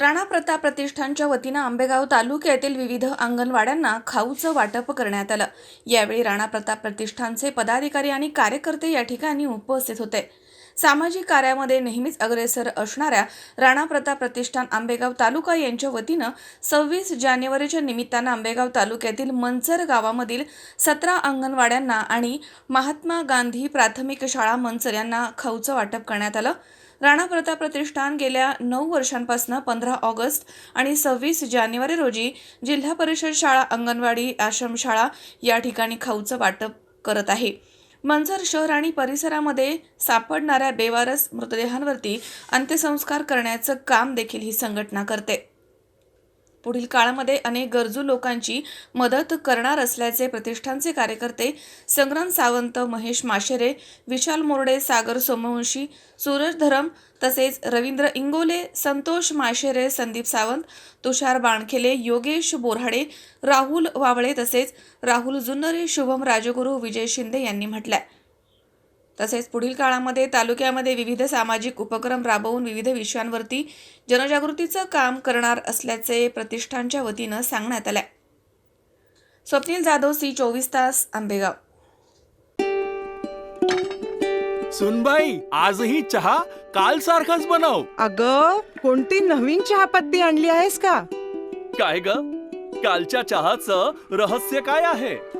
राणा प्रताप प्रतिष्ठानच्या वतीनं आंबेगाव तालुक्यातील विविध अंगणवाड्यांना खाऊचं वाटप करण्यात आलं. यावेळी राणा प्रताप प्रतिष्ठानचे पदाधिकारी आणि कार्यकर्ते या ठिकाणी उपस्थित होते. सामाजिक कार्यामध्ये नेहमीच अग्रेसर असणाऱ्या राणा प्रताप प्रतिष्ठान आंबेगाव तालुका यांच्या वतीनं सव्वीस जानेवारीच्या निमित्तानं आंबेगाव तालुक्यातील मंचर गावामधील सतरा अंगणवाड्यांना आणि महात्मा गांधी प्राथमिक शाळा मंचर यांना खाऊचं वाटप करण्यात आलं. राणा प्रताप प्रतिष्ठान गेल्या नऊ वर्षांपासून पंधरा ऑगस्ट आणि सव्वीस जानेवारी रोजी जिल्हा परिषद शाळा अंगणवाडी आश्रमशाळा या ठिकाणी खाऊचं वाटप करत आहे. मंजर शहर आणि परिसरामध्ये सापडणाऱ्या बेवारस मृतदेहांवरती अंत्यसंस्कार करण्याचं काम देखील ही संघटना करते. पुढील काळामध्ये अनेक गरजू लोकांची मदत करणार असल्याचे प्रतिष्ठानचे कार्यकर्ते संग्राम सावंत महेश माशेरे विशाल मोरडे सागर सोमवंशी सूरज धरम तसेच रवींद्र इंगोले संतोष माशेरे संदीप सावंत तुषार बाणखेले योगेश बोराडे राहुल वावळे तसेच राहुल जुन्नरे शुभम राजगुरू विजय शिंदे यांनी म्हटलंय. तसेच पुढील काळामध्ये तालुक्यामध्ये विविध सामाजिक उपक्रम राबवून विविध विषयांवरती जनजागृतीचं काम करणार असल्याचे प्रतिष्ठानच्या वतीनं सांगण्यात आलंय. स्वप्नील जाधव सी चोवीस तास आंबेगाव. सुनबाई आजही चहा काल सारखाच बनव. अग कोणती नवीन चहापत्ती आणली आहेस का? काय ग? कालच्या चहाचं रहस्य काय आहे?